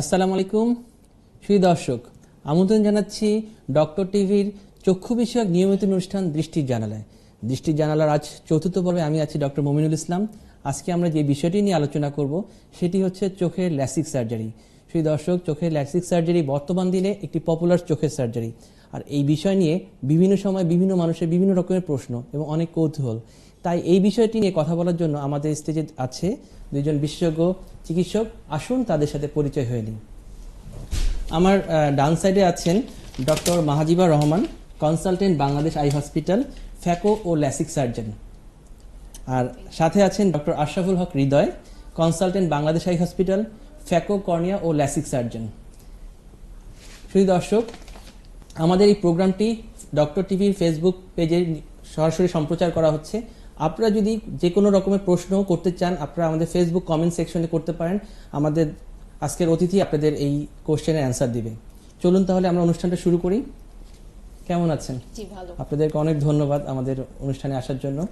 আসসালামু আলাইকুম। সুই দর্শক, আমন্ত্রণ জানাচ্ছি ডক্টর টিভির চক্ষু বিষয়ক নিয়মিত অনুষ্ঠান দৃষ্টির জানালায়। দৃষ্টির জানালার আজ চতুর্থ পর্বে আমি আছি ডক্টর মমিনুল ইসলাম। আজকে আমরা যে বিষয়টি নিয়ে আলোচনা করব, সেটি হচ্ছে চোখের ল্যাসিক সার্জারি। সুই দর্শক, চোখের ল্যাসিক সার্জারি বর্তমান দিনে একটি পপুলার চোখের সার্জারি। আর এই বিষয় নিয়ে বিভিন্ন সময় বিভিন্ন মানুষের বিভিন্ন রকমের প্রশ্ন এবং অনেক কৌতূহল। তাই এই বিষয়টি নিয়ে কথা বলার জন্য আমাদের স্টেজে আছে দুইজন বিশেষজ্ঞ চিকিৎসক আসুন তাদের সাথে পরিচয় হয়ে নিন আমার ডান সাইডে আছেন doctor Mahajiba Rahman, consultant Bangladesh eye hospital, phaco ও ল্যাসিক সার্জন। আর সাথে আছেন doctor Ashraful Haque Hridoy, consultant Bangladesh eye hospital, phaco, cornea ও ল্যাসিক সার্জন। শুধু দর্শক, আমাদের এই প্রোগ্রামটি ডক্টর টিভির ফেসবুক পেজে সরাসরি সম্প্রচার করা হচ্ছে। আপনারা যদি যে কোনো রকমের প্রশ্ন করতে চান আপনারা আমাদের ফেসবুক কমেন্ট সেকশনে করতে পারেন। আমাদের আজকের অতিথি আপনাদের এই কোশ্চেনের অ্যান্সার দিবে। চলুন তাহলে আমরা অনুষ্ঠানটা শুরু করি। কেমন আছেন? জি ভালো। আপনাদেরকে অনেক ধন্যবাদ আমাদের অনুষ্ঠানে আসার জন্য।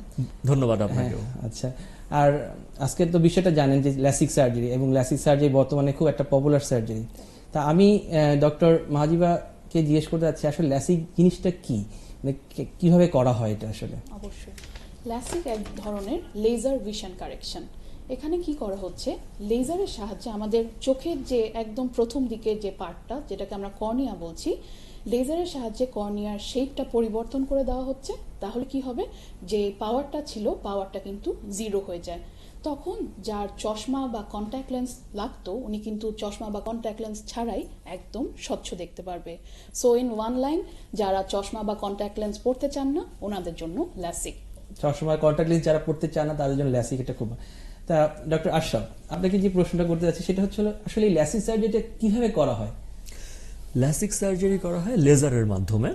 ধন্যবাদ হ্যাঁ আচ্ছা। আর আজকের তো বিষয়টা জানেন যে ল্যাসিক সার্জারি এবং ল্যাসিক সার্জারি বর্তমানে খুব একটা পপুলার সার্জারি তা আমি ডক্টর মাহাজিবাকে জিজ্ঞেস করতে চাচ্ছি আসলে ল্যাসিক জিনিসটা কি? মানে কে- কীভাবে করা হয় এটা আসলে? অবশ্যই। ল্যাসিক এক ধরনের লেজার ভিশন কারেকশন এখানে কি করা হচ্ছে? লেজারের সাহায্যে আমাদের চোখের যে একদম প্রথম দিকের যে পার্টটা যেটাকে আমরা কর্নিয়া বলছি লেজারের সাহায্যে কর্নিয়ার শেপটা পরিবর্তন করে দেওয়া হচ্ছে। তাহলে কি হবে? যে পাওয়ারটা ছিল পাওয়ারটা কিন্তু জিরো হয়ে যায়। তখন যার চশমা বা কন্ট্যাক্ট লেন্স লাগতো, উনি কিন্তু চশমা বা কন্ট্যাক্ট লেন্স ছাড়াই একদম স্বচ্ছ দেখতে পারবে। সো ইন ওয়ান লাইন যারা চশমা বা কন্ট্যাক্ট লেন্স পড়তে চান না, ওনাদের জন্য ল্যাসিক সবসময় কন্ট্যাক্ট লেন্স যারা পড়তে চায় না, তাদের জন্য ল্যাসিক এটা খুব তা ডক্টর আশরাফ আপনাকে যে প্রশ্নটা করতে যাচ্ছি, সেটা হচ্ছে আসলে ল্যাসিক সার্জারিটা কীভাবে করা হয়? ল্যাসিক সার্জারি করা হয় লেজারের মাধ্যমে।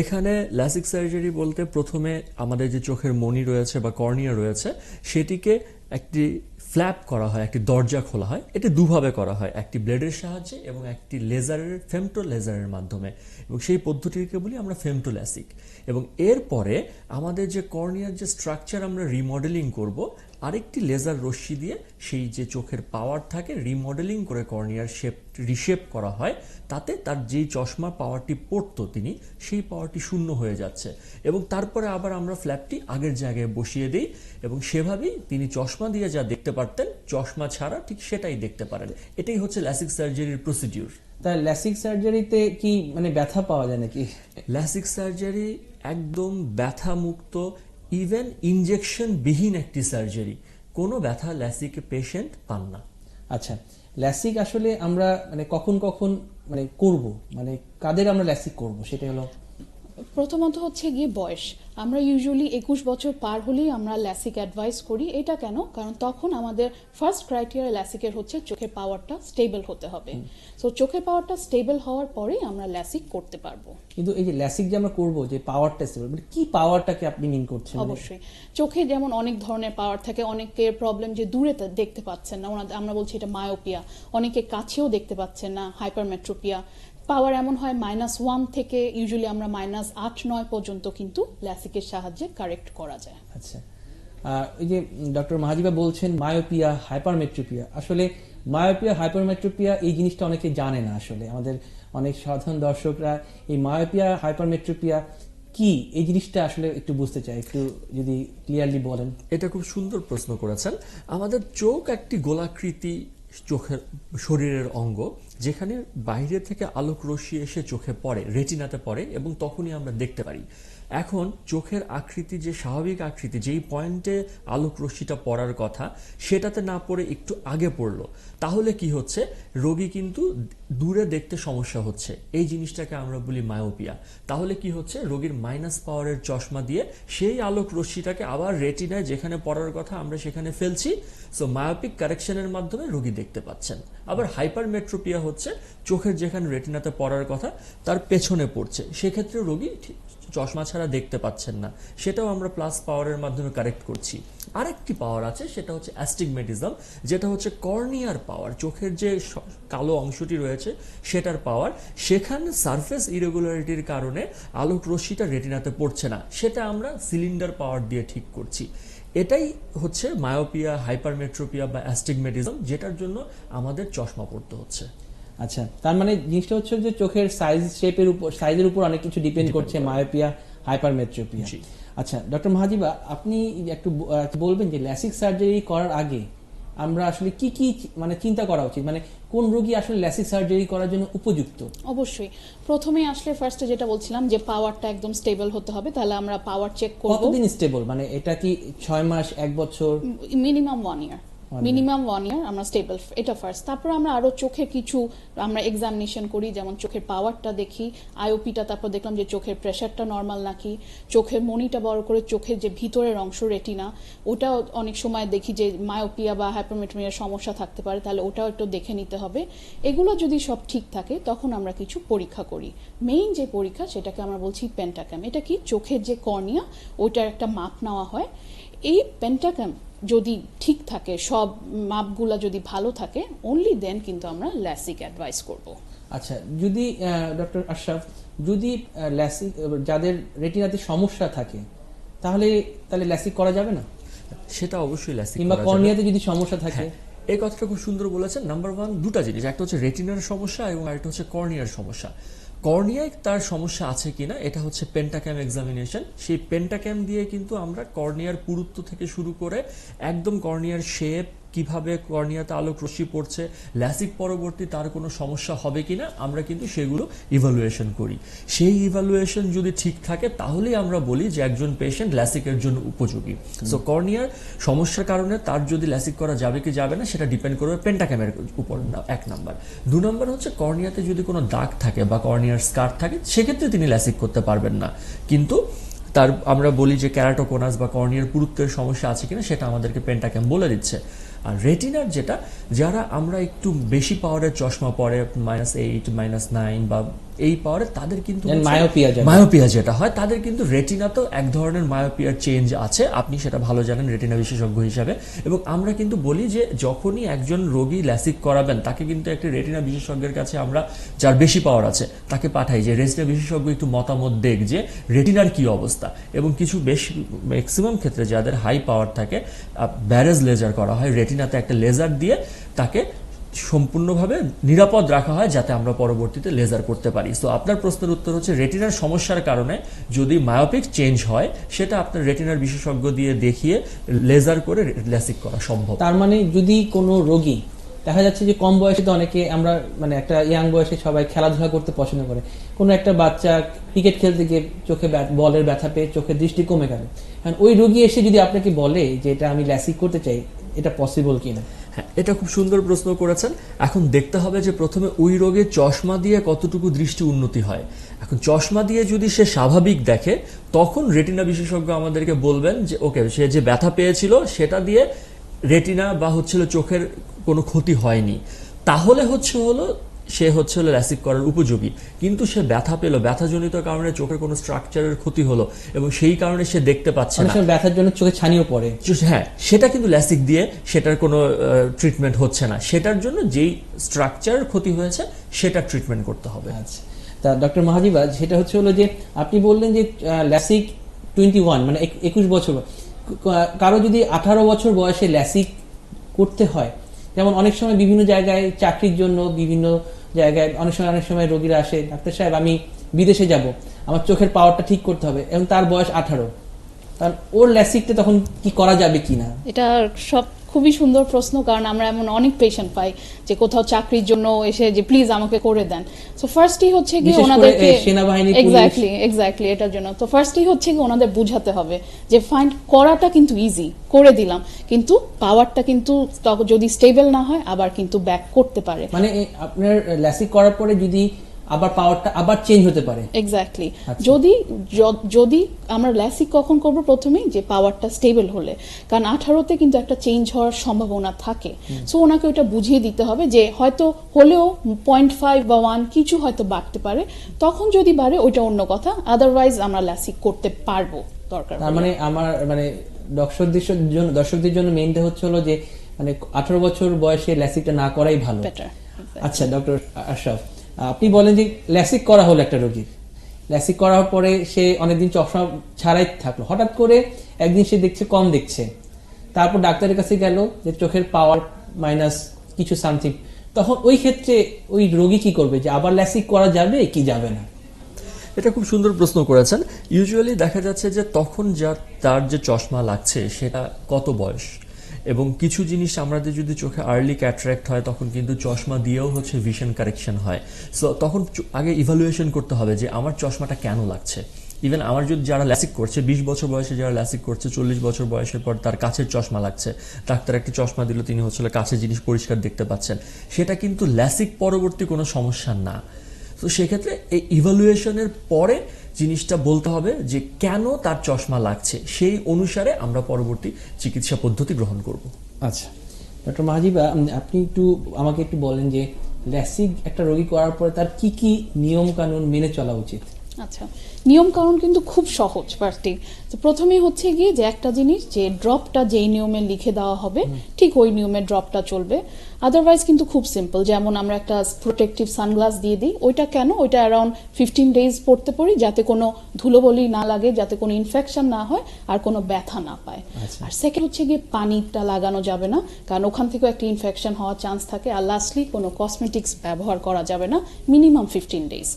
এখানে ল্যাসিক সার্জারি বলতে প্রথমে আমাদের যে চোখের মনি রয়েছে বা কর্নিয়া রয়েছে, সেটিকে একটি ফ্ল্যাপ করা হয়, একটি দরজা খোলা হয়। এটি দুভাবে করা হয়, একটি ব্লেডের সাহায্যে এবং একটি লেজারের ফেমটো লেজারের মাধ্যমে। এবং সেই পদ্ধতিকে বলি আমরা ফেমটোল্যাসিক এবং এরপরে আমাদের যে কর্নিয়ার যে স্ট্রাকচার আমরা রিমডেলিং করব আরেকটি লেজার রশ্মি দিয়ে সেই যে চোখের পাওয়ার থাকে রিমডেলিং করে কর্নিয়ার শেপ রিশেপ করা হয় তাতে তার যেই চশমা পাওয়ারটি পড়তো তিনি সেই পাওয়ারটি শূন্য হয়ে যাচ্ছে। এবং তারপরে আবার আমরা ফ্ল্যাপটি আগের জায়গায় বসিয়ে দিই এবং সেভাবেই তিনি চশমা দিয়ে যা দেখতে পারতেন চশমা ছাড়া ঠিক সেটাই দেখতে পারেন। এটাই হচ্ছে ল্যাসিক সার্জারির প্রসিডিউর তা ল্যাসিক সার্জারিতে কি মানে ব্যথা পাওয়া যায় নাকি? ল্যাসিক সার্জারি একদম ব্যথা মুক্ত ইভেন ইনজেকশন বিহীন একটি সার্জারি কোনো ব্যথা ল্যাসিক পেশেন্ট পান না। আচ্ছা ল্যাসিক আসলে আমরা মানে কখন কখন মানে করব? মানে কাদের আমরা ল্যাসিক করব? সেটা হলো প্রথমত হচ্ছে গিয়ে বয়স। আমরা ইউজুয়ালি একুশ বছর পার হলেই আমরা ল্যাসিক অ্যাডভাইস করি। এটা কেন? কারণ তখন আমাদের ফার্স্ট ক্রাইটেরিয়া ল্যাসিকের হচ্ছে চোখের পাওয়ারটা স্টেবল হতে হবে। সো চোখের পাওয়ারটা স্টেবল হওয়ার পরেই আমরা ল্যাসিক করতে পারব। কিন্তু এই যে ল্যাসিক যে আমরা করব যে পাওয়ারটা স্টেবল মানে কি পাওয়ারটাকে আপনি মিন করছেন? মানে অবশ্যই। চোখে যেমন অনেক ধরনের পাওয়ার থাকে অনেকের প্রবলেম যে দূরে দেখতে পাচ্ছেন না। আমরা বলছি এটা মায়োপিয়া অনেকে কাছেও দেখতে পাচ্ছেন না হাইপারমেট্রোপিয়া পাওয়ার এমন হয় মাইনাস ওয়ান থেকে ইউজুয়ালি আমরা মাইনাস আট নয় পর্যন্ত কিন্তু ল্যাসিকের সাহায্যে কারেক্ট করা যায়। আচ্ছা। এই যে ডক্টর মাহাজিবা বলছেন মায়োপিয়া হাইপারমেট্রোপিয়া আসলে মায়োপিয়া হাইপারমেট্রোপিয়া এই জিনিসটা অনেকে জানে না আসলে। আমাদের অনেক সাধারণ দর্শকরা এই মায়োপিয়া হাইপারমেট্রোপিয়া কি? এই জিনিসটা আসলে একটু বুঝতে চাই। একটু যদি ক্লিয়ারলি বলেন। এটা খুব সুন্দর প্রশ্ন করেছেন। আমাদের চোখ একটি গোলাকৃতি চোখের শরীরের অঙ্গ। যেখানে বাইরে থেকে আলোক রশ্মি এসে চোখে পড়ে, রেটিনাতে পড়ে এবং তখনই আমরা দেখতে পারি। এখন চোখের আকৃতি, যে স্বাভাবিক আকৃতি, যেই পয়েন্টে আলোক রশ্মিটা পড়ার কথা, সেটাতে না পড়ে একটু আগে পড়ল, তাহলে কি হচ্ছে? রোগী কিন্তু দূরে দেখতে সমস্যা হচ্ছে। এই জিনিসটাকে আমরা বলি মায়োপিয়া তাহলে কি হচ্ছে? রোগীর মাইনাস পাওয়ারের চশমা দিয়ে সেই আলোক রশ্মিটাকে আবার রেটিনায় যেখানে পড়ার কথা আমরা সেখানে ফেলছি সো মায়োপিক কারেকশনের মাধ্যমে রোগী দেখতে পাচ্ছেন। আবার হাইপারমেট্রোপিয়া হচ্ছে, চোখের যেখানে রেটিনাতে পড়ার কথা, তার পেছনে পড়ছে। সেক্ষেত্রে রোগী চশমা ছাড়া দেখতে পাচ্ছেন না। সেটাও আমরা প্লাস পাওয়ারের মাধ্যমে কারেক্ট করছি। আরেকটি পাওয়ার আছে, সেটা হচ্ছে অ্যাস্টিগমেটিজম যেটা হচ্ছে কর্নিয়ার পাওয়ার চোখের যে কালো অংশটি রয়েছে, সেটার পাওয়ার সেখানে সারফেস ইরেগুলারিটির কারণে আলোক রশ্মিটা রেটিনাতে পড়ছে না। সেটা আমরা সিলিন্ডার পাওয়ার দিয়ে ঠিক করছি। এটাই হচ্ছে মায়োপিয়া হাইপারমেট্রোপিয়া বা অ্যাস্টিগমেটিজম যেটার জন্য আমাদের চশমা পড়তে হচ্ছে। আচ্ছা তার মানে জিনিসটা হচ্ছে যে চোখের সাইজ শেপের উপর সাইজের উপর অনেক কিছু ডিপেন্ড করছে মায়োপিয়া হাইপারমেট্রোপিয়া আচ্ছা ডক্টর মাহাজিবা আপনি একটু বলবেন যে ল্যাসিক সার্জারি করার আগে আমরা আসলে কি কি মানে চিন্তা করা উচিত? মানে কোন রোগী আসলে ল্যাসিক সার্জারি করার জন্য উপযুক্ত? অবশ্যই। প্রথমে আসলে ফার্স্টে যেটা বলছিলাম যে পাওয়ারটা একদম স্টেবল হতে হবে তাহলে আমরা পাওয়ার চেক করব। কতদিন স্টেবল মানে এটা কি ছয় মাস এক বছর? Minimum one year One minimum one year আমরা স্টেবল এটা ফার্স্ট তারপর আমরা আরও চোখে কিছু আমরা এক্সামিনেশন করি, যেমন চোখের পাওয়ারটা দেখি আইওপিটা তারপর দেখলাম যে চোখের প্রেশারটা নর্মাল নাকি, চোখের মনিটা বড় করে চোখের যে ভিতরের অংশ রেটিনা ওটাও অনেক সময় দেখি যে মায়োপিয়া বা হাইপারমেট্রিয়ার সমস্যা থাকতে পারে, তাহলে ওটাও একটু দেখে নিতে হবে। এগুলো যদি সব ঠিক থাকে, তখন আমরা কিছু পরীক্ষা করি। মেইন যে পরীক্ষা, সেটাকে আমরা বলছি পেন্টাক্যাম এটা কি? চোখের যে কর্নিয়া ওইটার একটা মাপ নেওয়া হয়। এই পেন্টাগ্রাম যদি ঠিক থাকে সব মাপগুলা যদি ভালো থাকে অনলি দেন কিন্তু আমরা ল্যাসিক অ্যাডভাইস করব। আচ্ছা যদি ডক্টর আশরাফ যদি ল্যাসিক যাদের রেটিনাতে সমস্যা থাকে তাহলে তাহলে ল্যাসিক করা যাবে না? সেটা অবশ্যই ল্যাসিক কিংবা করা কর্নিয়াতে যদি সমস্যা থাকে? হ্যাঁ, এই কথাটা খুব সুন্দর বলেছেন। নাম্বার ওয়ান দুটা জিনিস। একটা হচ্ছে রেটিনার সমস্যা এবং আরেকটা হচ্ছে কর্নিয়ার সমস্যা। কর্নিয়ায় তার সমস্যা আছে কিনা, এটা হচ্ছে পেন্টাক্যাম এক্সামিনেশন সেই পেন্টাক্যাম দিয়ে কিন্তু আমরা কর্নিয়ার পুরুত্ব থেকে শুরু করে একদম কর্নিয়ার শেপ কীভাবে কর্নিয়াতে আলোক রশ্মি পড়ছে ল্যাসিক পরবর্তী তার কোনো সমস্যা হবে কিনা, আমরা কিন্তু সেগুলো ইভালুয়েশন করি। সেই ইভালুয়েশন যদি ঠিক থাকে, তাহলেই আমরা বলি যে একজন পেশেন্ট ল্যাসিকের জন্য উপযোগী। সো কর্নিয়ার সমস্যার কারণে তার যদি ল্যাসিক করা যাবে কি যাবে না, সেটা ডিপেন্ড করবে পেন্টাক্যামের উপর এক নাম্বার দু নম্বর হচ্ছে কর্নিয়াতে যদি কোনো দাগ থাকে বা কর্নিয়ার স্কার থাকে, সেক্ষেত্রে তিনি ল্যাসিক করতে পারবেন না। কিন্তু তার, আমরা বলি যে ক্যারাটোকোনাস বা কর্নিয়ার পুরুত্বের সমস্যা আছে কিনা, সেটা আমাদেরকে পেন্টাক্যাম বলে দিচ্ছে। আর রেটিনার যেটা, যারা আমরা একটু বেশি পাওয়ারের চশমা পরে মাইনাস এইট মাইনাস নাইন বা এই পাওয়ারে তাদের কিন্তু যেটা। মায়োপিয়া যেটা হয় তাদের কিন্তু রেটিনা তো এক ধরনের মায়োপিয়ার চেঞ্জ আছে। আপনি সেটা ভালো জানেন রেটিনা বিশেষজ্ঞ হিসাবে। এবং আমরা কিন্তু বলি যে যখনই একজন রোগী ল্যাসিক করাবেন তাকে কিন্তু একটা রেটিনা বিশেষজ্ঞের কাছে আমরা যার বেশি পাওয়ার আছে তাকে পাঠাই যে রেটিনা বিশেষজ্ঞ একটু মতামত দেখ যে রেটিনার কি অবস্থা? এবং কিছু বেশ ম্যাক্সিমাম ক্ষেত্রে যাদের হাই পাওয়ার থাকে ব্যারেজ লেজার করা হয় রেটিনাতে একটা লেজার দিয়ে তাকে সম্পূর্ণভাবে নিরাপদ রাখা হয় যাতে আমরা পরবর্তীতে লেজার করতে পারি। তো আপনার প্রশ্নের উত্তর হচ্ছে রেটিনার সমস্যার কারণে যদি মায়োপিক চেঞ্জ হয়, সেটা আপনার রেটিনার বিশেষজ্ঞ দিয়ে দেখিয়ে লেজার করে ল্যাসিক করা সম্ভব। তার মানে যদি কোনো রোগী, দেখা যাচ্ছে যে কম বয়সে তো অনেকে আমরা মানে একটা ইয়াং বয়সে সবাই খেলাধুলা করতে পছন্দ করে। কোনো একটা বাচ্চা ক্রিকেট খেলতে গিয়ে চোখে বলের ব্যথা পেয়ে চোখের দৃষ্টি কমে গেল। এখন ওই রোগী এসে যদি আপনাকে বলে যে এটা আমি ল্যাসিক করতে চাই, এটা পসিবল কিনা? হ্যাঁ এটা খুব সুন্দর প্রশ্ন করেছেন। এখন দেখতে হবে যে প্রথমে ওই রোগে চশমা দিয়ে কতটুকু দৃষ্টি উন্নতি হয়। এখন চশমা দিয়ে যদি সে স্বাভাবিক দেখে, তখন রেটিনা বিশেষজ্ঞ আমাদেরকে বলবেন যে, ওকে, সে যে ব্যথা পেয়েছিল, সেটা দিয়ে রেটিনা বা হচ্ছিল চোখের কোনো ক্ষতি হয়নি। তাহলে হচ্ছে হলো সে হচ্ছে হলো ল্যাসিক করার উপযোগী। কিন্তু সে ব্যথা পেল। ব্যথাজনিত কারণে চোখের কোনো স্ট্রাকচারের ক্ষতি হলো এবং সেই কারণে সে দেখতে পাচ্ছে না। ব্যথার জন্য চোখে ছানিও পড়ে। হ্যাঁ সেটা কিন্তু ল্যাসিক দিয়ে সেটার কোনো ট্রিটমেন্ট হচ্ছে না। সেটার জন্য যেই স্ট্রাকচারের ক্ষতি হয়েছে সেটা ট্রিটমেন্ট করতে হবে। আচ্ছা। তা ডক্টর মাহাজিবা সেটা হচ্ছে হলো যে আপনি বললেন যে ল্যাসিক টোয়েন্টি ওয়ান মানে এক- একুশ বছর। কারও যদি আঠারো বছর বয়সে ল্যাসিক করতে হয় যেমন অনেক সময় বিভিন্ন জায়গায় চাকরির জন্য বিভিন্ন জায়গায় অনেক সময় অনেক সময় রোগীরা আসে। ডাক্তার সাহেব, আমি বিদেশে যাব। আমার চোখের পাওয়ারটা ঠিক করতে হবে এবং তার বয়স আঠারো। কারণ ওর ল্যাসিকটা তখন কি করা যাবে কি না? এটা সব খুবই সুন্দর প্রশ্ন কারণ আমরা এমন অনেক পেশেন্ট পাই যে কোথাও চাকরির জন্য এসে যে প্লিজ আমাকে করে দেন। সো ফার্স্টই হচ্ছে কি ওনাদেরকে সেনাবাহিনী, এক্স্যাক্টলি এক্স্যাক্টলি এটার জন্য। তো ফার্স্টই হচ্ছে কি ওনাদের বুঝাতে হবে যে ফাইন্ড করাটা কিন্তু ইজি করে দিলাম। কিন্তু পাওয়ারটা কিন্তু যদি স্টেবল না হয় আবার কিন্তু ব্যাক করতে পারে। মানে আপনার ল্যাসিক করার পরে যদি আবার পাওয়ারটা আবার চেঞ্জ হতে পারে। এক্স্যাক্টলি আচ্ছা। যদি যদি আমরা ল্যাসিক কখন করব প্রথমেই যে পাওয়ারটা স্টেবল হলে। কারণ আঠারোতে কিন্তু একটা চেঞ্জ হওয়ার সম্ভাবনা থাকে। সো ওনাকে ওটা বুঝিয়ে দিতে হবে যে হয়তো হলেও পয়েন্ট ফাইভ বা ওয়ান কিছু হয়তো বাড়তে পারে। তখন যদি বাড়ে ওইটা অন্য কথা। আদারওয়াইজ আমরা ল্যাসিক করতে পারব দরকার তার মানে আমার মানে দর্শকদের জন্য দর্শকদের জন্য মেইনটা হচ্ছে হলো যে মানে আঠারো বছর বয়সে ল্যাসিকটা না করাই ভালো। বেটার আচ্ছা ডক্টর আশরাফ আপনি বলেন যে ল্যাসিক করা হলো একটা রোগীর। ল্যাসিক করার পরে সে অনেকদিন চশমা ছাড়াই থাকল। হঠাৎ করে একদিন সে দেখছে, কম দেখছে। তারপর ডাক্তারের কাছে গেল যে চোখের পাওয়ার মাইনাস কিছু সামথিং তখন ওই ক্ষেত্রে ওই রোগী কি করবে? যে আবার ল্যাসিক করা যাবে কি যাবে না? এটা খুব সুন্দর প্রশ্ন করেছেন। ইউজুয়ালি দেখা যাচ্ছে যে তখন যা তার যে চশমা লাগছে, সেটা কত বয়স? এবং কিছু জিনিস আমাদের যদি চোখে আর্লি ক্যাট্রাক্ট হয়, তখন কিন্তু চশমা দিয়েও হচ্ছে ভিশন কারেকশন হয়। সো তখন আগে ইভালুয়েশন করতে হবে যে আমার চশমাটা কেন লাগছে। ইভেন আমার যদি যারা ল্যাসিক করছে, বিশ বছর বয়সে যারা ল্যাসিক করছে, চল্লিশ বছর বয়সের পর তার কাছের চশমা লাগছে। ডাক্তার একটা চশমা দিল, তিনি হচ্ছে কাছে জিনিস পরিষ্কার দেখতে পাচ্ছেন। সেটা কিন্তু ল্যাসিক পরবর্তী কোনো সমস্যা না। তো সেক্ষেত্রে এই ইভালুয়েশনের পরে জিনিসটা বলতে হবে যে কেন তার চশমা লাগছে? সেই অনুসারে আমরা পরবর্তী চিকিৎসা পদ্ধতি গ্রহণ করব। আচ্ছা। ডক্টর মাহাজিবা আপনি একটু আমাকে একটু বলেন যে ল্যাসিক একটা রোগী করার পরে তার কি কি নিয়ম কানুন মেনে চলা উচিত? আচ্ছা। নিয়ম কানুন কিন্তু খুব সহজ পার্টি তো প্রথমেই হচ্ছে গিয়ে যে একটা জিনিস যে ড্রপটা যেই নিয়মে লিখে দেওয়া হবে ঠিক ওই নিয়মে ড্রপটা চলবে। আদারওয়াইজ কিন্তু খুব সিম্পল যেমন আমরা একটা প্রোটেকটিভ সানগ্লাস দিয়ে দিই ওইটা কেন? ওইটা অ্যারাউন্ড ফিফটিন ডেজ পড়তে পারি যাতে কোনো ধুলোবলি না লাগে যাতে কোনো ইনফেকশন না হয় আর কোনো ব্যথা না পায়। আচ্ছা। আর সেকেন্ড হচ্ছে গিয়ে পানিটা লাগানো যাবে না কারণ ওখান থেকেও একটা ইনফেকশন হওয়ার চান্স থাকে আর লাস্টলি কোনো কসমেটিক্স ব্যবহার করা যাবে না মিনিমাম ফিফটিন ডেজ।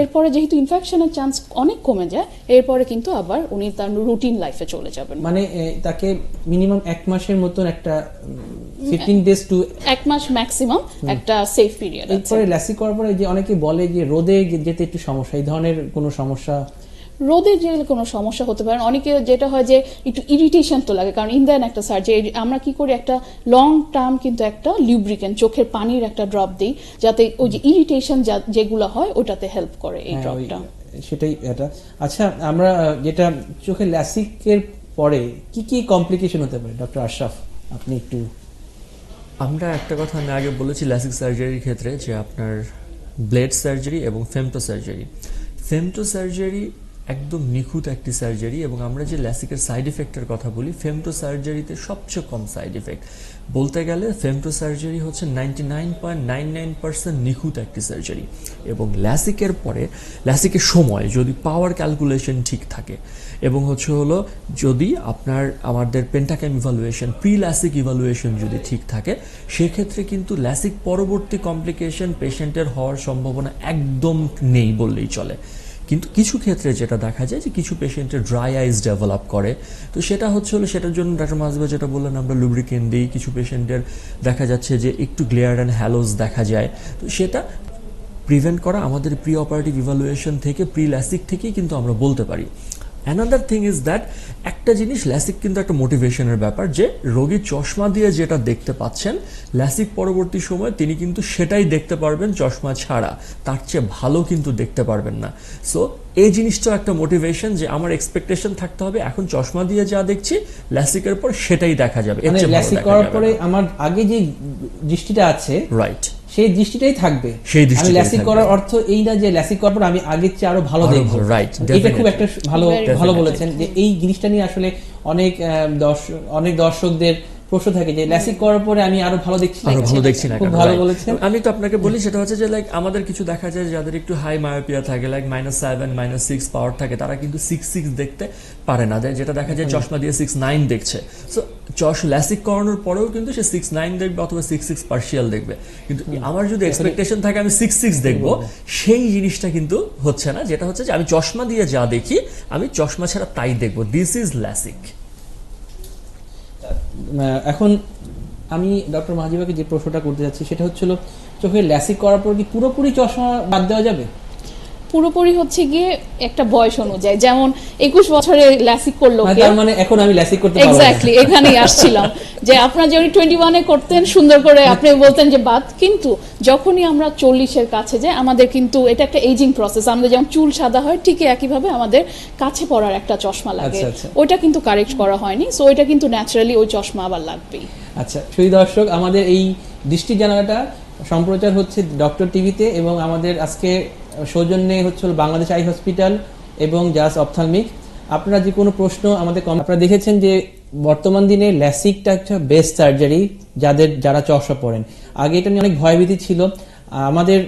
এরপরে যেহেতু ইনফেকশনের চান্স অনেক কমে যায় এরপরে কিন্তু আবার উনি তার রুটিন লাইফে চলে যাবেন। মানে তাকে মিনিমাম এক মাসের মতন একটা ফিফটিন ডেজ টু এক মাস ম্যাক্সিমাম একটা সেফ পিরিয়ড আছে। এরপরে ল্যাসিক করার পরে যে অনেকে বলে যে রোদে যেতে একটু সমস্যা এই ধরনের কোনো সমস্যা? রোদের যে কোনো সমস্যা হতে পারে। অনেকে যেটা হয় যে একটু ইরিটেশন তো লাগে কারণ ইন্ডিয়ান একটা সার্জারি আমরা কি করি একটা লং টার্ম কিন্তু একটা লিউব্রিকেন্ট চোখের পানির একটা ড্রপ দিই যাতে ওই যে ইরিটেশন যেগুলো হয় ওটাতে হেল্প করে এই হ্যাঁ, ড্রপটা সেটাই এটা। আচ্ছা আমরা যেটা চোখে ল্যাসিকের পরে কি কি কমপ্লিকেশন হতে পারে ডক্টর আশরাফ, আপনি একটু আমরা একটা কথা আমি আগে বলেছি ল্যাসিক সার্জারির ক্ষেত্রে, যে আপনার ব্লেড সার্জারি এবং ফেমটো সার্জারি ফেমটো সার্জারি একদম নিখুঁত একটি সার্জারি এবং আমরা যে ল্যাসিকের সাইড ইফেক্টের কথা বলি ফেমটো সার্জারিতে সবচেয়ে কম সাইড ইফেক্ট বলতে গেলে ফেমটো সার্জারি হচ্ছে ninety nine point nine nine percent নিখুঁত একটি সার্জারি এবং ল্যাসিকের পরে ল্যাসিকের সময় যদি পাওয়ার ক্যালকুলেশন ঠিক থাকে, এবং হচ্ছে হলো যদি আপনার, আমাদের Pentacam evaluation pre LASIK evaluation যদি ঠিক থাকে, সেক্ষেত্রে কিন্তু ল্যাসিক পরবর্তী কমপ্লিকেশন পেশেন্টের হওয়ার সম্ভাবনা একদম নেই বললেই চলে। কিন্তু কিছু ক্ষেত্রে যেটা দেখা যায় যে কিছু পেশেন্টের ড্রাই আইস ডেভেলপ করে। তো সেটা হচ্ছে হলো, সেটার জন্য ডাক্তার মাজবা যেটা বললেন, আমরা লুব্রিকেন্ট দিই। কিছু পেশেন্টের দেখা যাচ্ছে যে একটু গ্লেয়ার অ্যান্ড হ্যালোস দেখা যায়। তো সেটা প্রিভেন্ট করা আমাদের প্রি অপারেটিভ ইভালুয়েশন থেকে প্রি ল্যাসিক থেকেই কিন্তু আমরা বলতে পারি। অ্যানাদার থিং ইজ দ্যাট একটা জিনিস ল্যাসিক কিন্তু একটা মোটিভেশনের ব্যাপার যে রোগী চশমা দিয়ে যেটা দেখতে পাচ্ছেন ল্যাসিক পরবর্তী সময় তিনি কিন্তু সেটাই দেখতে পারবেন চশমা ছাড়া। তার চেয়ে ভালো কিন্তু দেখতে পারবেন না। সো এই জিনিসটাও একটা মোটিভেশন যে আমার এক্সপেকটেশন থাকতে হবে এখন চশমা দিয়ে যা দেখছি ল্যাসিকের পর সেটাই দেখা যাবে। মানে ল্যাসিক করার পরে আমার আগে যে দৃষ্টিটা আছে রাইট সেই দৃষ্টিটাই থাকবে। সেই আমি দৃষ্টিটাই ল্যাসিক করার অর্থ এই না যে ল্যাসিক করার পর আমি আগের চেয়ে আরও ভালো দেখব। ভালো, এটা খুব একটা ভালো ভালো বলেছেন যে এই জিনিসটা নিয়ে আসলে অনেক দর্শক অনেক দর্শকদের প্রশ্ন থাকে যে ল্যাসিক করার পরে আমি আরও ভালো দেখছি না। আরও ভালো দেখছি না খুব ভালো বলেছেন। আমি তো আপনাকে বলি সেটা হচ্ছে যে লাইক আমাদের কিছু দেখা যায় যাদের একটু হাই মায়োপিয়া থাকে like minus seven minus six power থাকে তারা কিন্তু সিক্স সিক্স দেখতে পারে না। যেটা দেখা যায় চশমা দিয়ে সিক্স নাইন দেখছে। সো চশ ল্যাসিক করানোর পরেও কিন্তু সে সিক্স নাইন দেখবে অথবা সিক্স সিক্স পার্সিয়াল দেখবে। কিন্তু আমার যদি এক্সপেকটেশন থাকে আমি সিক্স সিক্স দেখব। সেই জিনিসটা কিন্তু হচ্ছে না যেটা হচ্ছে যে আমি চশমা দিয়ে যা দেখি আমি চশমা ছাড়া তাই দেখব। দিস ইজ ল্যাসিক এখন আমি ডক্টর মাহাজিবাকে যে প্রশ্নটা করতে যাচ্ছি সেটা হচ্ছিল চোখে ল্যাসিক করার পর কি পুরোপুরি চশমা বাদ দেওয়া যাবে? পুরোপুরি হচ্ছে গিয়ে একটা বয়স অনুযায়ী। যেমন একুশ বছরে ল্যাসিক করল মানে তার মানে এখন আমি ল্যাসিক করতে পারব এক্স্যাক্টলি এখানেই আসছিলাম। যে আপনার যখন টোয়েন্টি ওয়ানে করতেন সুন্দর করে আপনি বলতেন যে বাদ কিন্তু যখনই আমরা চল্লিশের কাছে যাই আমাদের কিন্তু এটা একটা এজিং প্রসেস আমাদের যেমন চুল সাদা হয় ঠিক একইভাবে আমাদের কাছে পড়ার একটা চশমা লাগে। আচ্ছা, আচ্ছা। ওইটা কিন্তু কারেক্ট করা হয়নি। সো ওইটা কিন্তু ন্যাচারালি ওই চশমা আবার লাগবেই। আচ্ছা সেই দর্শক আমাদের এই দৃষ্টি জানালাটা সম্প্রচার হচ্ছে ডক্টর টিভিতে এবং আমাদের আজকে সৌজন্যে হচ্ছে বাংলাদেশ আই হসপিটাল এবং জাস অপথালমিক। আপনারা যে কোনো প্রশ্ন আমাদের আপনারা দেখেছেন যে বর্তমান দিনে ল্যাসিকটা একটা বেস্ট সার্জারি যাদের, যারা চশমা পড়েন আগে এটা নিয়ে অনেক ভয়ভীতি ছিল। আমাদের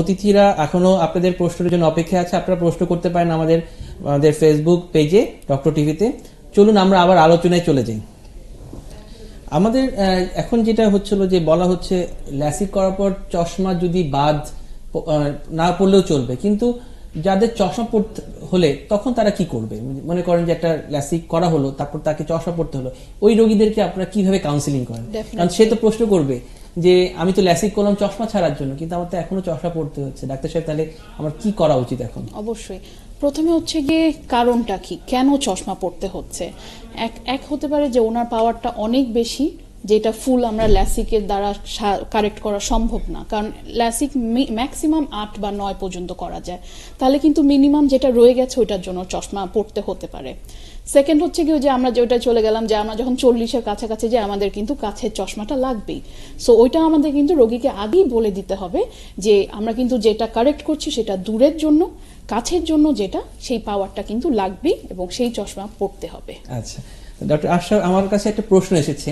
অতিথিরা এখনও আপনাদের প্রশ্নের জন্য অপেক্ষা আছে। আপনারা প্রশ্ন করতে পারেন আমাদের আমাদের ফেসবুক পেজে ডক্টর টিভিতে চলুন, আমরা আবার আলোচনায় চলে যাই। আমাদের এখন যেটা হচ্ছিল যে বলা হচ্ছে ল্যাসিক করার পর চশমা যদি বাদ না পড়লেও চলবে। কিন্তু যাদের চশমা পড়তে হলে তখন তারা কি করবে? মনে করেন যে একটা ল্যাসিক করা হলো তারপর তাকে চশমা পড়তে হলো। ওই রোগীদেরকে আপনারা কীভাবে কাউন্সিলিং করেন? কারণ সে তো প্রশ্ন করবে যে আমি তো ল্যাসিক করলাম চশমা ছাড়ার জন্য কিন্তু আমার তো এখনও চশমা পড়তে হচ্ছে। ডাক্তার সাহেব তাহলে আমার কি করা উচিত এখন? অবশ্যই। প্রথমে হচ্ছে গিয়ে কারণটা কি? কেন চশমা পড়তে হচ্ছে? এক এক হতে পারে যে ওনার পাওয়ারটা অনেক বেশি যেটা ফুল আমরা ল্যাসিকের দ্বারা কারেক্ট করা সম্ভব না। কারণ ল্যাসিক ম্যাক্সিমাম আট বা নয় পর্যন্ত করা যায়। তাহলে কিন্তু মিনিমাম যেটা রয়ে গেছে ওইটার জন্য চশমা পড়তে হতে পারে। সেকেন্ড হচ্ছে কি যে আমরা যেটা চলে গেলাম যে আমরা যখন চল্লিশের কাছাকাছি যে আমাদের কিন্তু কাছের চশমাটা লাগবেই। সো ওইটা আমাদের কিন্তু রোগীকে আগেই বলে দিতে হবে যে আমরা কিন্তু যেটা কারেক্ট করছি সেটা দূরের জন্য, কাছের জন্য যেটা, সেই পাওয়ারটা কিন্তু লাগবেই এবং সেই চশমা পড়তে হবে। আচ্ছা। ডক্টর আশরাফ আমার কাছে একটা প্রশ্ন এসেছে।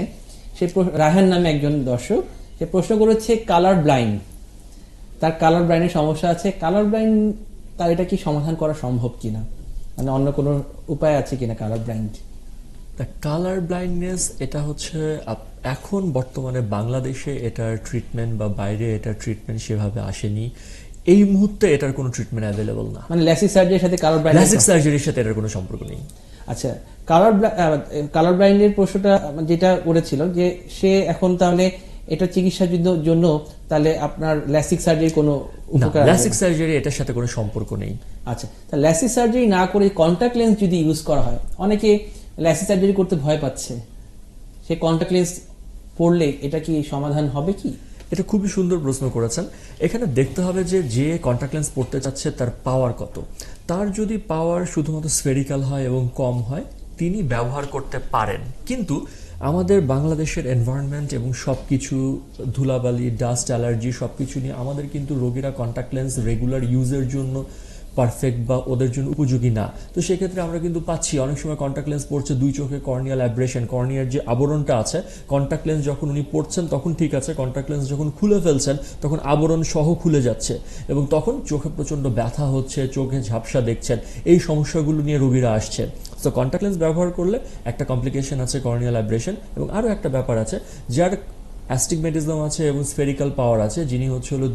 প্রশ্ন- রায়হান নামে একজন দর্শক সে প্রশ্ন করেছে কালার ব্লাইন্ড তার কালার ব্লাইন্ডের সমস্যা আছে। কালার ব্লাইন্ড তার এটা কি সমাধান করা সম্ভব কিনা? মানে অন্য কোনো উপায় আছে কিনা কালার ব্লাইন্ড কালার ব্লাইন্ডনেস এটা হচ্ছে এখন বর্তমানে বাংলাদেশে এটার ট্রিটমেন্ট বা বাইরে এটার ট্রিটমেন্ট সেভাবে আসেনি। এই মুহূর্তে এটার কোনো ট্রিটমেন্ট অ্যাভেলেবল না। মানে ল্যাসিক সার্জারির সাথে কালার ব্লাইন্ড প্লাস্টিক সার্জারির সাথে এটার কোনো সম্পর্ক নেই। আচ্ছা কালার কালার ব্লাইন্ডের প্রশ্নটা যেটা করেছিল যে সে এখন তাহলে এটা চিকিৎসার জন্য- তাহলে আপনার ল্যাসিক সার্জারি কোনো উপকার? প্লাস্টিক সার্জারি এটার সাথে কোনো সম্পর্ক নেই। আচ্ছা তা ল্যাসিক সার্জারি না করে কন্টাক্ট লেন্স যদি ইউজ করা হয় অনেকে ল্যাসিক সার্জারি করতে ভয় পাচ্ছে। সে কন্টাক্ট লেন্স পড়লে এটা কি সমাধান হবে কি? এটা খুবই সুন্দর প্রশ্ন করেছেন। এখানে দেখতে হবে যে যে কন্ট্যাক্ট লেন্স পড়তে চাচ্ছে তার পাওয়ার কত। তার যদি পাওয়ার শুধুমাত্র স্ফেরিক্যাল হয় এবং কম হয়, তিনি ব্যবহার করতে পারেন। কিন্তু আমাদের বাংলাদেশের এনভায়রনমেন্ট এবং সব কিছু ধুলাবালি ডাস্ট অ্যালার্জি সব কিছু নিয়ে আমাদের কিন্তু রোগীরা কন্ট্যাক্ট লেন্স রেগুলার ইউজের জন্য পারফেক্ট বা ওদের জন্য উপযোগী না। তো সেক্ষেত্রে আমরা কিন্তু পাচ্ছি, অনেক সময় কন্টাক্ট লেন্স পড়ছে দুই চোখে কর্নিয়াল অ্যাব্রেশন কর্নিয়ার যে আবরণটা আছে কন্টাক্ট লেন্স যখন উনি পড়ছেন তখন ঠিক আছে কন্টাক্ট লেন্স যখন খুলে ফেলছেন তখন আবরণ সহ খুলে যাচ্ছে এবং তখন চোখে প্রচণ্ড ব্যথা হচ্ছে, চোখে ঝাপসা দেখছেন, এই সমস্যাগুলো নিয়ে রোগীরা আসছেন তো কন্টাক্ট লেন্স ব্যবহার করলে একটা কমপ্লিকেশন আছে কর্নিয়াল অ্যাব্রেশন এবং আরও একটা ব্যাপার আছে, যার অ্যাস্টিগমেটিজম আছে এবং স্ফেরিক্যাল পাওয়ার আছে, যিনি হচ্ছে হলো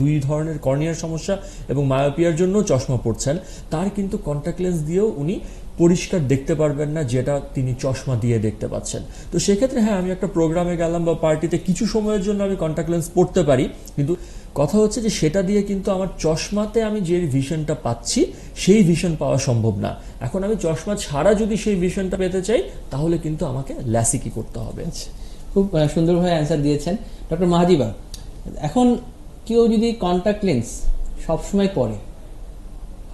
দুই ধরনের কর্নিয়ার সমস্যা এবং মায়োপিয়ার জন্য চশমা পড়ছেন তার কিন্তু কন্ট্যাক্ট লেন্স দিয়েও উনি পরিষ্কার দেখতে পারবেন না, যেটা তিনি চশমা দিয়ে দেখতে পাচ্ছেন। তো সেক্ষেত্রে হ্যাঁ আমি একটা প্রোগ্রামে গেলাম বা পার্টিতে কিছু সময়ের জন্য আমি কন্ট্যাক্ট লেন্স পড়তে পারি। কিন্তু কথা হচ্ছে যে সেটা দিয়ে কিন্তু আমার চশমাতে আমি যে ভিশনটা পাচ্ছি, সেই ভিশন পাওয়া সম্ভব না। এখন আমি চশমা ছাড়া যদি সেই ভিশনটা পেতে চাই, তাহলে কিন্তু আমাকে ল্যাসিকি করতে হবে। আচ্ছা খুব সুন্দরভাবে অ্যান্সার দিয়েছেন। ডক্টর মাহাজিবা, এখন কেউ যদি কন্টাক্ট লেন্স সবসময় পরে,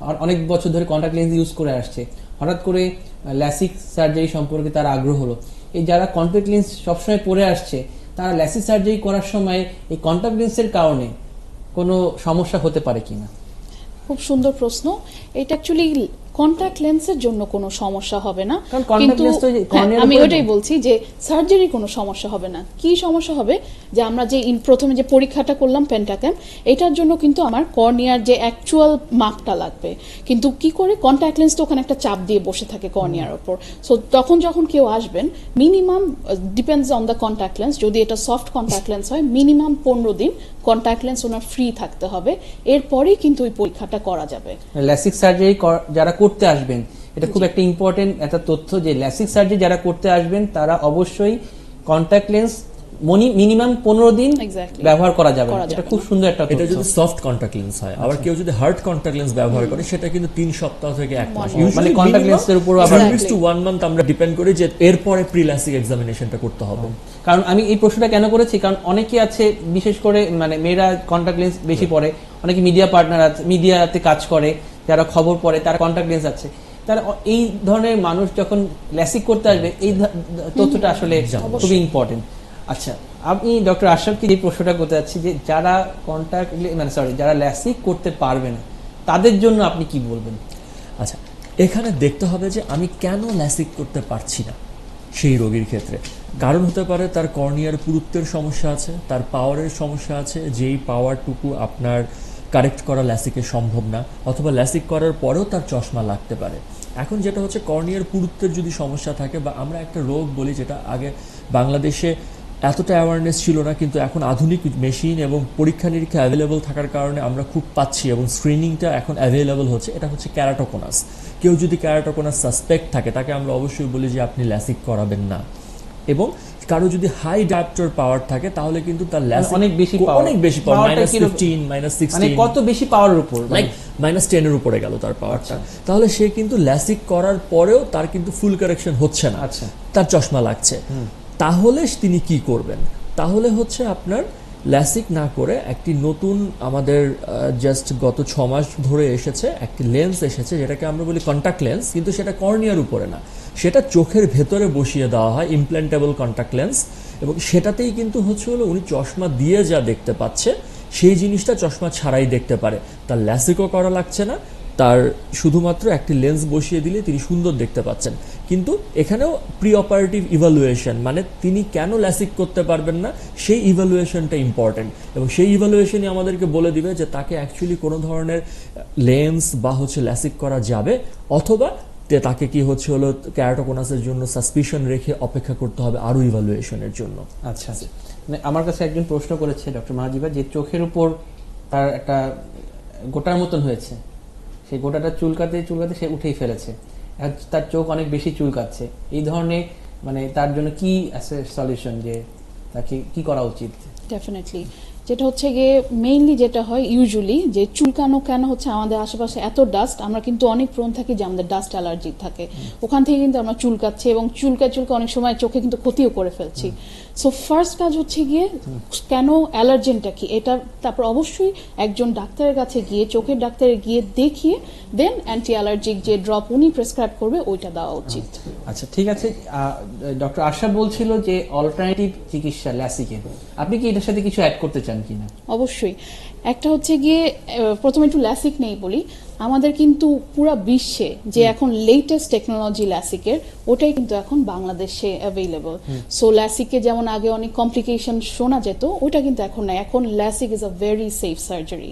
আর অনেক বছর ধরে কন্টাক্ট লেন্স ইউজ করে আসছে, হঠাৎ করে ল্যাসিক সার্জারি সম্পর্কে তার আগ্রহ হলো। এই যারা কন্টাক্ট লেন্স সবসময় পরে আসছে, তারা ল্যাসিক সার্জারি করার সময় এই কন্টাক্ট লেন্সের কারণে কোনো সমস্যা হতে পারে কিনা? খুব সুন্দর প্রশ্ন। এটা অ্যাকচুয়ালি কন্ট্যাক্ট লেন্সের জন্য কোনো সমস্যা হবে না। কারণ contact lens তো এই হ্যাঁ, আমি উপরে ওটাই বলছি যে সার্জারি কোনো সমস্যা হবে না। কি সমস্যা হবে? যে আমরা যে প্রথমে যে পরীক্ষাটা করলাম পেন্টাক্যাম এটার জন্য কিন্তু আমার কর্নিয়ার যে অ্যাকচুয়াল মাপটা লাগবে। কিন্তু কি করে? কন্ট্যাক্ট লেন্স তো ওখানে একটা চাপ দিয়ে বসে থাকে কর্নিয়ার ওপর। সো তখন যখন কেউ আসবেন minimum depends on the contact lens যদি এটা সফট কন্ট্যাক্ট লেন্স হয় মিনিমাম পনেরো দিন কন্ট্যাক্ট লেন্স ওনার ফ্রি থাকতে হবে। এরপরেই কিন্তু ওই পরীক্ষাটা করা যাবে। ল্যাসিক সার্জারি যারা করতে আসবেন। এটা খুব একটা ইম্পর্টেন্ট একটা তথ্য যে ল্যাসিক সার্জারি যারা করতে আসবেন তারা অবশ্যই কন্ট্যাক্ট লেন্স মিনিমাম পনেরো দিন ব্যবহার করা যাবে। এটা খুব সুন্দর একটা এটা যদি সফট কন্টাক্ট লেন্স হয়। আবার কেউ যদি হার্ড কন্টাক্ট লেন্স ব্যবহার করে সেটা কিন্তু তিন সপ্তাহ থেকে এক মাস। মানে এর উপরও আবার- টু ওয়ান মান্থ আমরা ডিপেন্ড করি যে এরপরে প্রিলাসিক এক্সামিনেশনটা করতে হবে। কারণ আমি এই প্রশ্নটা কেন করেছি? কারণ অনেকে আছে বিশেষ করে মানে মেয়েরা কন্ট্যাক্ট লেন্স বেশি পরে অনেকে মিডিয়া পার্টনার আছে মিডিয়াতে কাজ করে। যারা খবর পড়ে তারা কন্ট্যাক্ট লেন্স আছে। তারা এই ধরনের মানুষ যখন ল্যাসিক করতে আসবে এই তথ্যটা আসলে খুবই ইম্পর্টেন্ট আচ্ছা আপনি ডক্টর আশরাফকে যে প্রশ্নটা করতে যাচ্ছি যে যারা কন্ট্যাক্ট মানে সরি যারা ল্যাসিক করতে পারবে না তাদের জন্য আপনি কি বলবেন? আচ্ছা এখানে দেখতে হবে যে আমি কেন ল্যাসিক করতে পারছি না সেই রোগীর ক্ষেত্রে। কারণ হতে পারে তার কর্নিয়ার পুরুত্বের সমস্যা আছে তার পাওয়ারের সমস্যা আছে যেই পাওয়ারটুকু আপনার কারেক্ট করা ল্যাসিকে সম্ভব না, অথবা ল্যাসিক করার পরেও তার চশমা লাগতে পারে। এখন যেটা হচ্ছে, কর্নিয়ার পুরুত্বের যদি সমস্যা থাকে, বা আমরা একটা রোগ বলি যেটা আগে বাংলাদেশে এতটা অ্যাওয়ারনেস ছিল না, কিন্তু এখন আধুনিক মেশিন এবং পরীক্ষা নিরীক্ষা অ্যাভেলেবল থাকার কারণে আমরা খুব পাচ্ছি এবং স্ক্রিনিংটা এখন অ্যাভেলেবল হচ্ছে। এটা হচ্ছে ক্যারাটোকোনাস কেউ যদি ক্যারাটোকোনাস সাসপেক্ট থাকে, তাকে আমরা অবশ্যই বলি যে আপনি ল্যাসিক করাবেন না। এবং কারও যদি হাই ডায়াপ্টার পাওয়ার থাকে তাহলে কিন্তু তার ল্যাস অনেক বেশি। অনেক বেশি পাওয়ার মাইনাস? ফিফটিন মাইনাস মানে সিক্সটিন কত বেশি পাওয়ারের উপর? মানে লাইক মাইনাস টেনের উপরে গেল তার পাওয়ারটা তাহলে সে কিন্তু ল্যাসিক করার পরেও তার কিন্তু ফুল কারেকশন হচ্ছে না। আচ্ছা। তার চশমা লাগছে। তাহলে তিনি কি করবেন? তাহলে হচ্ছে আপনার ল্যাসিক না করে একটি নতুন আমাদের জাস্ট গত ছ মাস ধরে এসেছে, একটি লেন্স এসেছে, যেটাকে আমরা বলি কন্ট্যাক্ট লেন্স কিন্তু সেটা কর্নিয়ার উপরে না। সেটা চোখের ভেতরে বসিয়ে দেওয়া হয় ইমপ্ল্যান্টেবল কন্ট্যাক্ট লেন্স এবং সেটাতেই কিন্তু হচ্ছে হলো উনি চশমা দিয়ে যা দেখতে পাচ্ছে, সেই জিনিসটা চশমা ছাড়াই দেখতে পারে। তার ল্যাসিকও করা লাগছে না তার শুধুমাত্র একটি লেন্স বসিয়ে দিলে তিনি সুন্দর দেখতে পাচ্ছেন। কিন্তু এখানেও প্রি অপারেটিভ ইভালুয়েশন মানে তিনি কেন ল্যাসিক করতে পারবেন না, সেই ইভালুয়েশনটা ইম্পর্টেন্ট এবং সেই ইভালুয়েশনই আমাদেরকে বলে দিবে যে তাকে অ্যাকচুয়ালি কোনো ধরনের লেন্স বা হচ্ছে ল্যাসিক করা যাবে, অথবা তাকে কি হচ্ছে হলো ক্যারাটোকোনাসের জন্য সাসপিশন রেখে অপেক্ষা করতে হবে আরও ইভালুয়েশনের জন্য। আচ্ছা মানে আমার কাছে একজন প্রশ্ন করেছে ডক্টর মাহাজিবা যে চোখের উপর তার একটা, গোটার মতন হয়েছে। সেই গোটাটা চুলকাতে চুলকাতে সে উঠেই ফেলেছে। তার চোখ অনেক বেশি চুলকাচ্ছে। এই ধরনের মানে তার জন্য কি আছে সলিউশন যে তাকে কি করা উচিত? ডেফিনেটলি যেটা হচ্ছে গিয়ে মেইনলি যেটা হয় ইউজুয়ালি যে চুলকানো কেন হচ্ছে আমাদের আশেপাশে এত ডাস্ট আমরা কিন্তু অনেক প্রোন থাকি যে আমাদের ডাস্ট অ্যালার্জি থাকে। ওখান থেকে কিন্তু আমরা চুলকাচ্ছি এবং চুলকা চুলকা অনেক সময় চোখে কিন্তু ক্ষতিও করে ফেলছি। সো ফার্স্ট কাজ হচ্ছে গিয়ে কেন অ্যালার্জেনটা কি? এটা তারপর অবশ্যই একজন ডাক্তারের কাছে গিয়ে, চোখের ডাক্তারে গিয়ে দেখিয়ে দেন অ্যান্টি অ্যালার্জিক যে ড্রপ উনি প্রেসক্রাইব করবে ওইটা দেওয়া উচিত। আচ্ছা ঠিক আছে। ডক্টর আশা বলছিল যে অল্টারনেটিভ চিকিৎসা ল্যাসিকে আপনি কি এটার সাথে কিছু অ্যাড করতে চান? কিনা? অবশ্যই। একটা হচ্ছে গিয়ে প্রথমে একটু ল্যাসিক নেই বলি। আমাদের কিন্তু পুরো বিশ্বে যে এখন লেটেস্ট টেকনোলজি ল্যাসিকের ওটাই কিন্তু এখন বাংলাদেশে অ্যাভেলেবল সো ল্যাসিকে যেমন আগে অনেক কমপ্লিকেশন শোনা যেত ওটা কিন্তু এখন নাই। এখন LASIK is a very safe surgery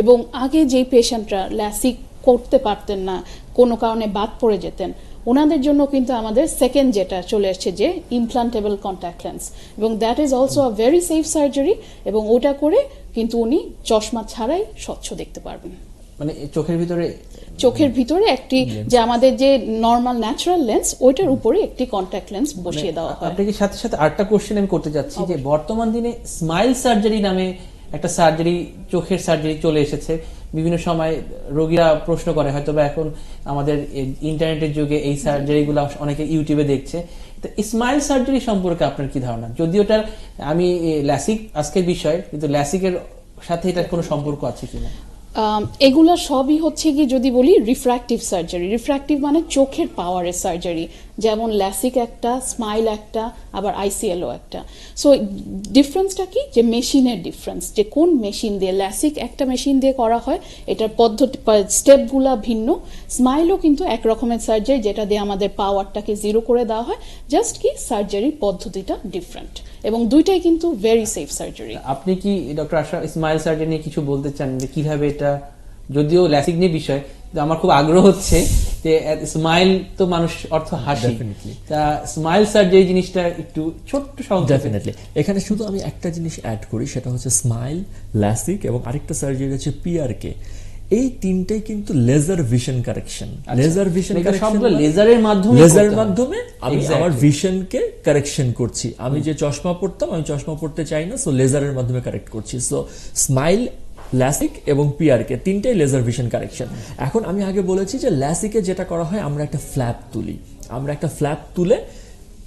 এবং আগে যেই পেশেন্টরা ল্যাসিক করতে পারতেন না কোনো কারণে বাদ পড়ে যেতেন। ওনাদের জন্য কিন্তু আমাদের সেকেন্ড যেটা চলে আসছে যে ইমপ্লান্টেবল কন্ট্যাক্ট লেন্স এবং that is also a very safe surgery এবং ওটা করে কিন্তু উনি চশমা ছাড়াই স্বচ্ছ দেখতে পারবেন। মানে চোখের ভিতরে চোখের ভিতরে একটি যে আমাদের যে নর্মাল ন্যাচারাল লেন্স ওইটার উপরে একটি কন্ট্যাক্ট লেন্স বসিয়ে দেওয়া হয়। আপনাকে সাথে সাথে আরেকটা কোশ্চেন আমি করতে যাচ্ছি যে বর্তমান দিনে স্মাইল সার্জারি নামে একটা সার্জারি চোখের সার্জারি চলে এসেছে। বিভিন্ন সময় রোগীরা প্রশ্ন করে হয়তো বা এখন আমাদের ইন্টারনেটের যুগে এই সার্জারিগুলো অনেকে ইউটিউবে দেখছে। তো স্মাইল সার্জারি সম্পর্কে আপনার কি ধারণা? যদি ওটার আমি ল্যাসিক আজকের বিষয়, কিন্তু ল্যাসিকের সাথে এটার কোনো সম্পর্ক আছে কিনা? এগুলো সবই হচ্ছে কি যদি বলি রিফ্র্যাক্টিভ সার্জারি রিফ্র্যাক্টিভ মানে চোখের পাওয়ারের সার্জারি যেমন ল্যাসিক একটা, স্মাইল একটা, আবার আইসিএলও একটা। সো ডিফারেন্সটা কি? যে মেশিনের ডিফারেন্স যে কোন মেশিন দিয়ে ল্যাসিক একটা মেশিন দিয়ে করা হয়, এটার পদ্ধতি স্টেপগুলা ভিন্ন। স্মাইলও কিন্তু এক রকমের সার্জারি যেটা দিয়ে আমাদের পাওয়ারটাকে জিরো করে দেওয়া হয়। জাস্ট কি? সার্জারির পদ্ধতিটা ডিফারেন্ট এবং দুইটাই কিন্তু ভেরি সেফ সার্জারি আপনি কি ডক্টর আশা স্মাইল সার্জারি নিয়ে কিছু বলতে চান? যে কীভাবে এটা, যদিও ল্যাসিক নিয়ে বিষয় আমার খুব আগ্রহ হচ্ছে যে স্মাইল তো মানুষ অর্থ হাসি. তা স্মাইল সার্জারি জিনিসটা একটু ছোট্ট সংক্ষেপে ডেফিনেটলি এখানে শুধু আমি একটা জিনিস অ্যাড করি সেটা হচ্ছে স্মাইল ল্যাসিক এবং আরেকটা সার্জারি হচ্ছে পিআরকে এই তিনটাই কিন্তু laser vision correction laser vision লেজারের মাধ্যমে লেজারের মাধ্যমে আমি. আমার ভিশনকে কারেকশন করছি। আমি যে চশমা পড়তাম আমি চশমা পড়তে চাই না সো লেজারের মাধ্যমে কারেক্ট করছি। সো স্মাইল ল্যাসিক এবং পিআরকে তিনটাই লেজার ভিশন কারেকশন এখন আমি আগে বলেছি যে ল্যাসিকে যেটা করা হয়, আমরা একটা ফ্ল্যাপ তুলি। আমরা একটা ফ্ল্যাপ তুলে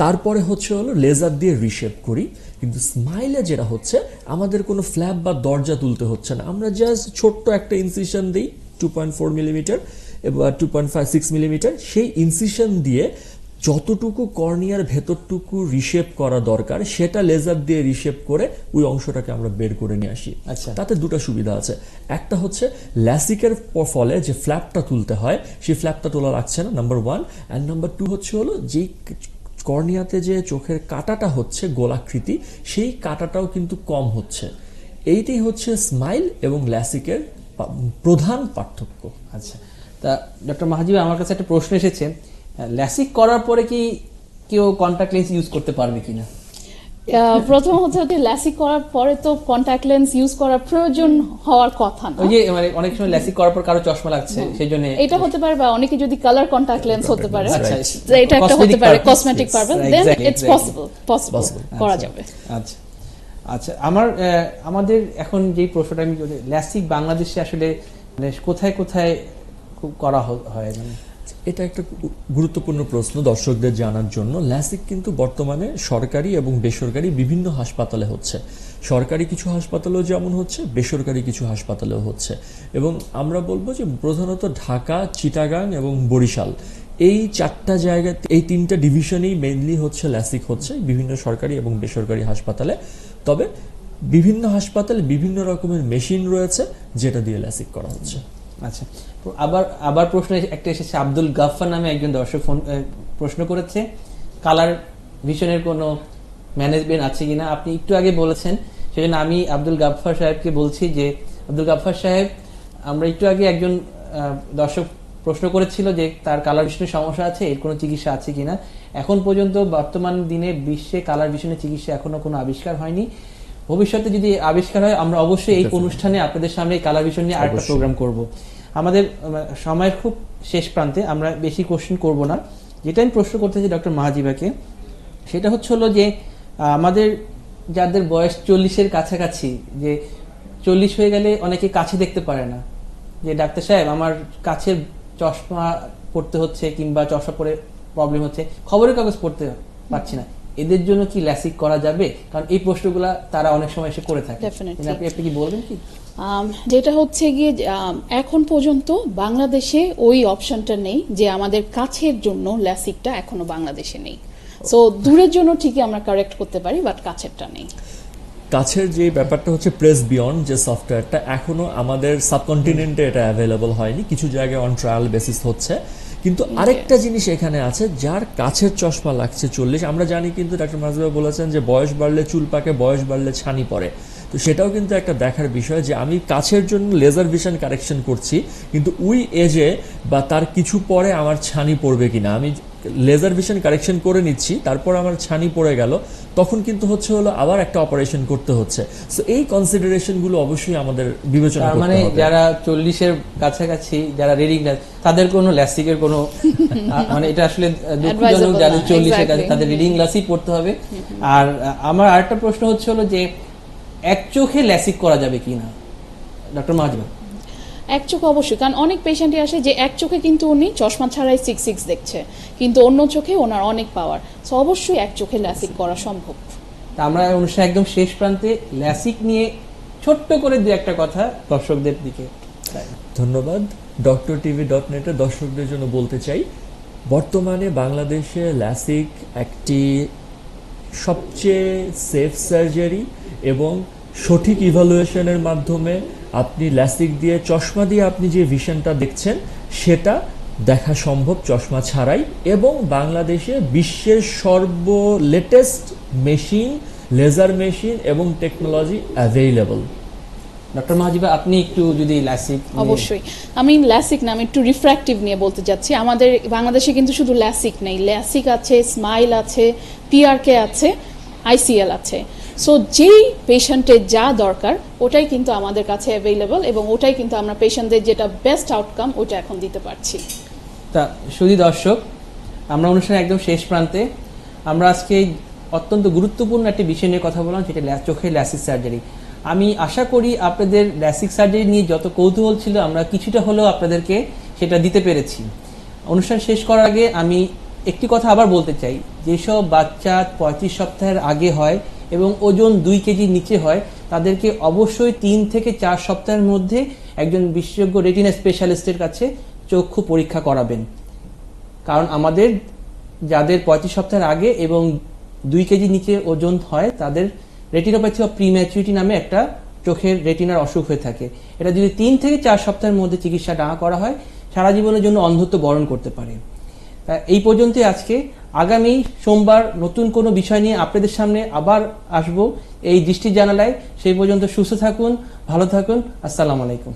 তারপরে হচ্ছে হলো লেজার দিয়ে রিশেপ করি। কিন্তু স্মাইলে যেটা হচ্ছে, আমাদের কোনো ফ্ল্যাপ বা দরজা তুলতে হচ্ছে না। আমরা জাস্ট ছোট্ট একটা ইনসিশন দিই টু পয়েন্ট ফোর মিলিমিটার এবার two point five six millimetre সেই ইনসিশন দিয়ে যতটুকু কর্নিয়ার ভেতরটুকু রিশেপ করা দরকার সেটা লেজার দিয়ে রিশেপ করে ওই অংশটাকে আমরা বের করে নিয়ে আসি। আচ্ছা। তাতে দুটো সুবিধা আছে। একটা হচ্ছে ল্যাসিকের ফলে যে ফ্ল্যাপটা তুলতে হয় সেই ফ্ল্যাপটা তোলা লাগছে না number one and number two হচ্ছে হলো যেই কর্নিয়াতে যে চোখের কাটাটা হচ্ছে গোলাকৃতি সেই কাটাটাও কিন্তু কম হচ্ছে। এইটাই হচ্ছে স্মাইল এবং ল্যাসিকের প্রধান পার্থক্য। আচ্ছা। তা ডক্টর মাহাজিব আমার কাছে একটা প্রশ্ন এসেছে। ল্যাসিক করার পরে কি কেউ কন্টাক্ট লেন্স ইউজ করতে পারবে কিনা? প্রথম হচ্ছে যে ল্যাসিক করার পরে তো কন্ট্যাক্ট লেন্স ইউজ করার প্রয়োজন হওয়ার কথা না। ওই যে মানে অনেক সময় ল্যাসিক করার পর কারও চশমা লাগছে সেই জন্য এটা হতে পারে বা অনেকে যদি কালার কন্ট্যাক্ট লেন্স হতে পারে। আচ্ছা, এটা একটা হতে পারে cosmetic purpose then it's possible possible করা আচ্ছা, যাবে। আচ্ছা আচ্ছা আমার আহ, আমাদের এখন যেই প্রশ্নটা আমি ল্যাসিক বাংলাদেশে আসলে মানে কোথায় কোথায় খুব করা হয়? মানে এটা একটা গুরুত্বপূর্ণ প্রশ্ন দর্শকদের জানার জন্য। ল্যাসিক কিন্তু বর্তমানে সরকারি এবং বেসরকারি বিভিন্ন হাসপাতালে হচ্ছে। সরকারি কিছু হাসপাতালেও যেমন হচ্ছে, বেসরকারি কিছু হাসপাতালেও হচ্ছে। এবং আমরা বলব যে প্রধানত ঢাকা, চিটাগাং এবং বরিশাল। এই চারটা জায়গাতে এই তিনটা ডিভিশনেই মেনলি হচ্ছে ল্যাসিক হচ্ছে বিভিন্ন সরকারি এবং বেসরকারি হাসপাতালে। তবে বিভিন্ন হাসপাতালে বিভিন্ন রকমের মেশিন রয়েছে যেটা দিয়ে ল্যাসিক করা হচ্ছে। আচ্ছা। আবার আবার প্রশ্ন একটা এসেছে, আব্দুল গাফফার নামে একজন দর্শক ফোন প্রশ্ন করেছে, কালার ভিশনের কোনো ম্যানেজমেন্ট আছে কিনা? আপনি একটু আগে বলেছেন, সেজন্য আমি আব্দুল গাফফার সাহেবকে বলছি যে, আব্দুল গাফফার সাহেব, আমরা একটু আগে একজন দর্শক প্রশ্ন করেছিল যে, তার কালার ভিশনের সমস্যা আছে, এর কোনো চিকিৎসা আছে কিনা? এখন পর্যন্ত বর্তমান দিনে বিশ্বে কালার ভিশনের চিকিৎসা এখনও কোনো আবিষ্কার হয়নি। ভবিষ্যতে যদি আবিষ্কার হয় আমরা অবশ্যই এই অনুষ্ঠানে আপনাদের সামনে কালার ভিশন নিয়ে আরেকটা প্রোগ্রাম করব। আমাদের সময়ের খুব শেষ প্রান্তে আমরা বেশি কোশ্চেন করব না। যেটা আমি প্রশ্ন করতে চাই ডক্টর মাহাজিবাকে সেটা হচ্ছে হলো যে আমাদের যাদের বয়স চল্লিশের কাছাকাছি যে চল্লিশ হয়ে গেলে অনেকে কাছে দেখতে পারে না। যে ডাক্তার সাহেব আমার কাছের চশমা পড়তে হচ্ছে কিংবা চশমা পরে প্রবলেম হচ্ছে খবরের কাগজ পড়তে পারছি না। এদের জন্য কি ল্যাসিক করা যাবে? কারণ এই প্রশ্নগুলা তারা অনেক সময় এসে করে থাকে। আপনি আপনি কি বলবেন কি? যেটা হচ্ছে গিয়ে এখন পর্যন্ত বাংলাদেশে ওই অপশনটা নেই যে আমাদের কাছের জন্য ল্যাসিকটা এখনও বাংলাদেশে নেই। সো দূরের জন্য ঠিকই আমরা কারেক্ট করতে পারি বাট কাছেরটা নেই। কাছের যে ব্যাপারটা হচ্ছে প্রেস বিয়ন্ড যে সফটওয়্যারটা এখনও আমাদের সাবকন্টিনেন্টে এটা অ্যাভেলেবল হয়নি। কিছু জায়গায় অন ট্রায়াল বেসিস হচ্ছে। কিন্তু আরেকটা জিনিস এখানে আছে, যার কাছের চশমা লাগছে চল্লিশ। আমরা জানি কিন্তু ডাক্তার মাজুবা বলেছেন যে বয়স বাড়লে চুল পাকে, বয়স বাড়লে ছানি পড়ে। তো সেটাও কিন্তু একটা দেখার বিষয় যে আমি কাছের জন্য লেজার ভিশন কারেকশন করছি কিন্তু উই এজে বা তার কিছু পরে আমার ছানি পড়বে কিনা? আমি লেজার ভিশন কারেকশন করে নিচ্ছি তারপর আমার ছানি পড়ে গেল তখন কিন্তু হচ্ছে হলো আবার একটা অপারেশন করতে হচ্ছে। সো এই কনসিডারেশনগুলো অবশ্যই আমাদের বিবেচনা করতে মানে যারা চল্লিশের কাছাকাছি যারা রিডিং তাদের কোনো ল্যাসিকের কোনো মানে এটা আসলে দুঃখজনক যাদের চল্লিশের কাছে তাদের রিডিং গ্লাসই পড়তে হবে। আর আমার আরেকটা প্রশ্ন হচ্ছে হলো যে এক চোখে ল্যাসিক করা যাবে কি না? ডক্টর মাহাজিবা। এক চোখে অবশ্যই কারণ অনেক পেশেন্টই আসে যে এক চোখে কিন্তু উনি চশমা ছাড়াই সিক্স সিক্স দেখছে কিন্তু অন্য চোখে ওনার অনেক পাওয়ার সো অবশ্যই এক চোখে ল্যাসিক করা সম্ভব। তা আমরা অনুষ্ঠান একদম শেষ প্রান্তে ল্যাসিক নিয়ে ছোট্ট করে দু একটা কথা দর্শকদের দিকে ধন্যবাদ। ডক্টর টিভি ডট নেটের দর্শকদের জন্য বলতে চাই বর্তমানে বাংলাদেশে ল্যাসিক একটি সবচেয়ে সেফ সার্জারি এবং সঠিক ইভালুয়েশনের মাধ্যমে আপনি ল্যাসিক দিয়ে চশমা দিয়ে আপনি যে ভিশনটা দেখছেন সেটা দেখা সম্ভব চশমা ছাড়াই এবং বাংলাদেশে বিশ্বের সর্ব লেটেস্ট মেশিন লেজার মেশিন এবং টেকনোলজি অ্যাভেইলেবল ডক্টর মাহাজিবা আপনি একটু যদি ল্যাসিক অবশ্যই। আমি ল্যাসিক না আমি একটু রিফ্র্যাক্টিভ নিয়ে বলতে যাচ্ছি আমাদের বাংলাদেশে কিন্তু শুধু ল্যাসিক নেই। ল্যাসিক আছে স্মাইল আছে পিআরকে আছে আইসিএল আছে। সো যেই পেশেন্টের যা দরকার, ওটাই কিন্তু আমাদের কাছে অ্যাভেলেবল এবং ওটাই কিন্তু আমরা পেশেন্টদের যেটা বেস্ট আউটকাম ওটা এখন দিতে পারছি। তা, শুধু দর্শক, আমরা অনুষ্ঠানের একদম শেষ প্রান্তে, আমরা আজকে অত্যন্ত গুরুত্বপূর্ণ একটি বিষয় নিয়ে কথা বললাম ল্যা- চোখের ল্যাসিক সার্জারি। আমি আশা করি আপনাদের ল্যাসিক সার্জারি নিয়ে যত কৌতূহল ছিল, আমরা কিছুটা হলেও আপনাদেরকে সেটা দিতে পেরেছি। অনুষ্ঠান শেষ করার আগে আমি একটি কথা আবার বলতে চাই। যেসব বাচ্চা পঁয়ত্রিশ সপ্তাহের আগে হয় এবং ওজন দুই কেজির নিচে হয়, তাদেরকে অবশ্যই তিন থেকে চার সপ্তাহের মধ্যে একজন বিশেষজ্ঞ রেটিনা স্পেশালিস্টের কাছে চক্ষু পরীক্ষা করাবেন। কারণ আমাদের যাদের পঁয়ত্রিশ সপ্তাহের আগে এবং দুই কেজি নিচে ওজন হয়, তাদের রেটিনোপ্যাথি অফ প্রিম্যাচুরিটি নামে একটা চোখের রেটিনার অসুখ হয়ে থাকে। এটা যদি তিন থেকে চার সপ্তাহের মধ্যে চিকিৎসা না করা হয়, সারা জীবনের জন্য অন্ধত্ব বরণ করতে পারে। এই পর্যন্তই আজকে। আগামী সোমবার নতুন কোনো বিষয় নিয়ে আপনাদের সামনে আবার আসব। এই দৃষ্টি জানালায়। সেই পর্যন্ত সুস্থ থাকুন, ভালো থাকুন। আসসালামু আলাইকুম।